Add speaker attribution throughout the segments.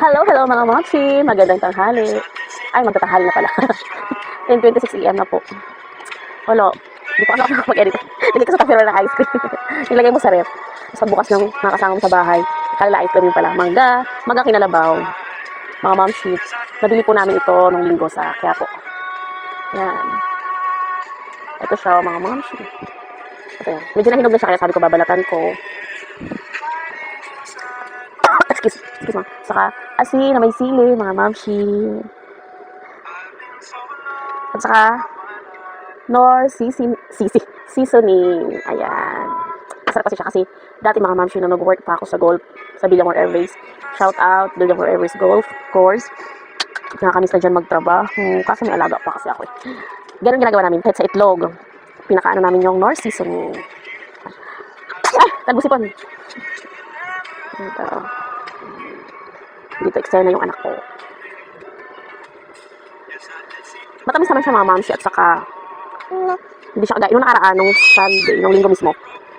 Speaker 1: Hello, hello mga mochi. Magandang tanghali. Ay, magtatanghali na pala. 10.26 AM na po. Wala. Hindi pa ako mag-edit. Nilagay ko sa tafiro ng ice cream. Nilagay mo sa ref. Tapos pagbukas ng mga kasama mo sa bahay, kalala ice cream pala. Mangga, mangga kinalabaw. Mga sheets. Nabili po namin ito nung linggo sa Quiapo. Yan. Ito siya, mga sheets. Ito yan. Medyo nahinog na siya kaya sabi ko babalatan ko. Excuse, excuse mo. Saka, asin na may sili, mga mamshi. At saka, nor season, sisi, seasoning. Ayan. Masarap kasi siya kasi dati mga mamshi na nag-work pa ako sa golf, sa Villamor Airways. Shout out, Villamor Airways Golf Course. Nakakamiss na dyan magtrabaho. Kaso may alaga pa kasi ako eh. Ganun ginagawa namin, kahit sa itlog. Pinakaano namin yung nor seasoning. Ah, tagusipon. Ito. Dito extern na yung anak ko. Matamis naman siya mga mamsi at saka hindi siya kagaya. Nung nakaraan, nung Sunday, nung linggo mismo,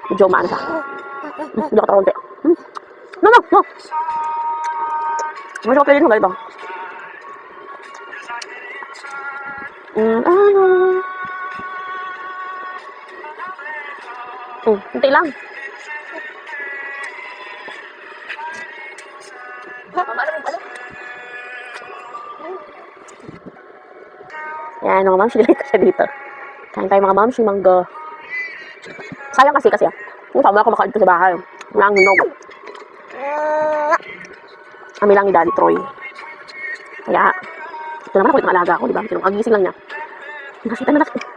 Speaker 1: medyo maano siya. Hmm, Hindi ako takonti. Hmm. No, no, no. Medyo pwede nung ganito. Mm, ano. Hmm, hindi lang. Yan, mga mamsi, nilagay ko siya dito. Kain tayo mga mamsi, mangga. Sayang kasi kasi ah. Yung sabi ako makalit sa bahay. Wala ang hinog. Kami lang ni Daddy Troy. Kaya, ito naman ako itong alaga ko, di ba? Agising lang niya. Nakita na nakita.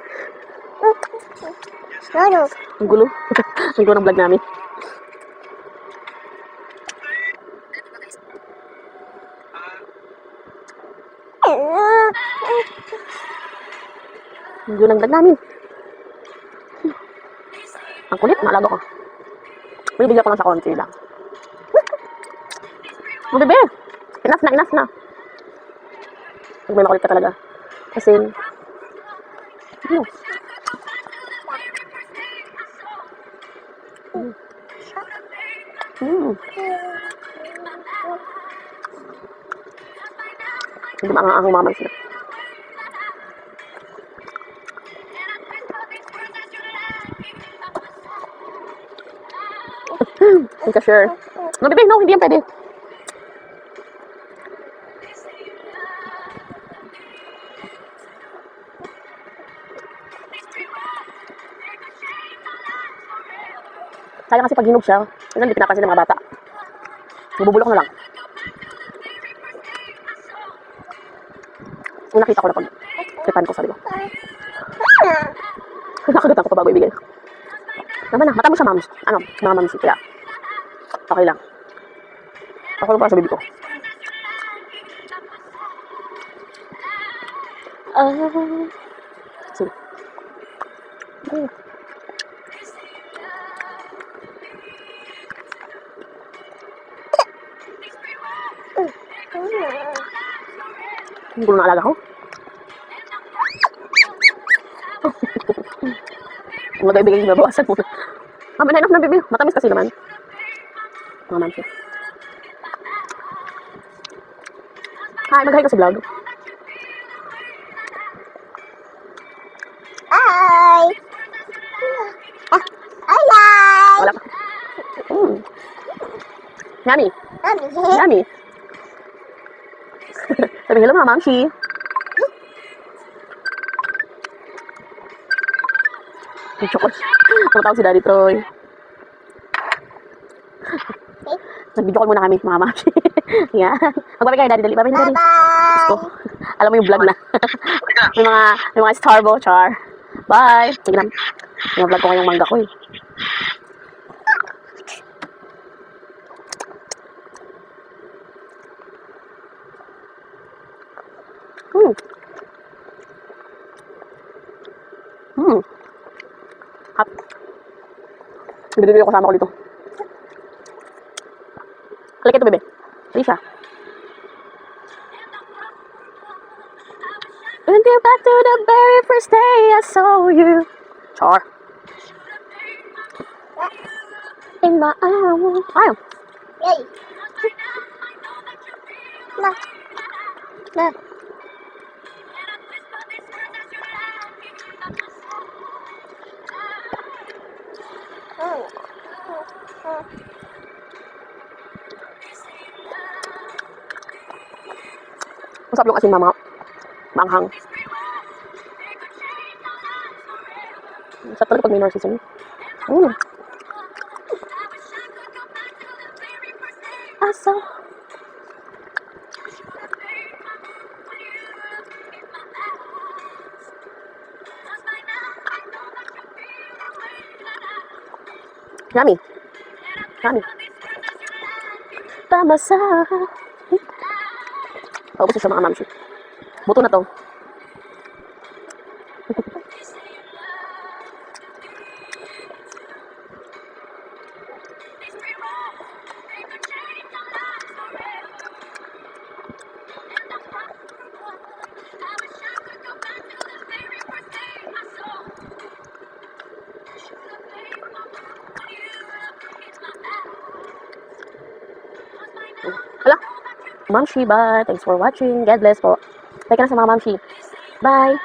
Speaker 2: Ano?
Speaker 1: Ang gulo. Ang gulo ng vlog namin. Ang gulo ng vlog namin. Ang kulit, ang alaga ko. May bigla ko lang sa konti lang. Oh, bebe! Enough na, enough na. May makulit ka talaga. Kasi, ano? Hmm. Hindi maangang ang mamay sila. Hindi ka sure. No, bebe, no, hindi yan pwede. Sayang kasi pag hinog siya, yun hindi pinapansin ng mga bata. Nabubulok na lang. Yung nakita ko na pag kitan ko, sabi ko. Nakagatan ko pa bago ibigay. Naman na, mata mo siya, ma'am. Ano, mga ma'am kaya. Okay lang. Ako para sa bibi ko. Ah. sige. Mm. Ang gulo ng alaga ko. Kung mag-ibigay yung babawasan mo. Na enough na baby. Matamis kasi naman. Mga mamsi. Hi, mag-hi ka sa vlog.
Speaker 2: Ay! Ah, Alay!
Speaker 1: Wala pa. Mm. Yummy.
Speaker 2: Mami,
Speaker 1: Yummy. Sabi hello mga mamsi. Ang chocolate. Tumatawag si Daddy Troy. Nag-video call muna kami, mga mamsi. Yan. Magbabay kayo, Daddy. Dali. Babay na, Daddy.
Speaker 2: bye-bye!
Speaker 1: ko. Alam mo yung vlog na. may mga, may mga starbo, char. Bye! Sige na. Yung vlog ko ngayong mangga ko eh. Hmm. Hmm. Hot. Bibili ko kasama ko dito. Click itu, Bebe. Risa. When you back to the very first day I saw you. Char. In my arms. Wow.
Speaker 2: Yay. Nah. Nah. Oh. oh. oh.
Speaker 1: Masarap yung asin mama. Maanghang. Masarap talaga pag may season. Mm. Aso. Yummy. Yummy. Tama sa... Siya mga mamsi. Buto na to. Mamshi, bye. Thanks for watching. God bless po. Teka na sa mga mamshi. Bye.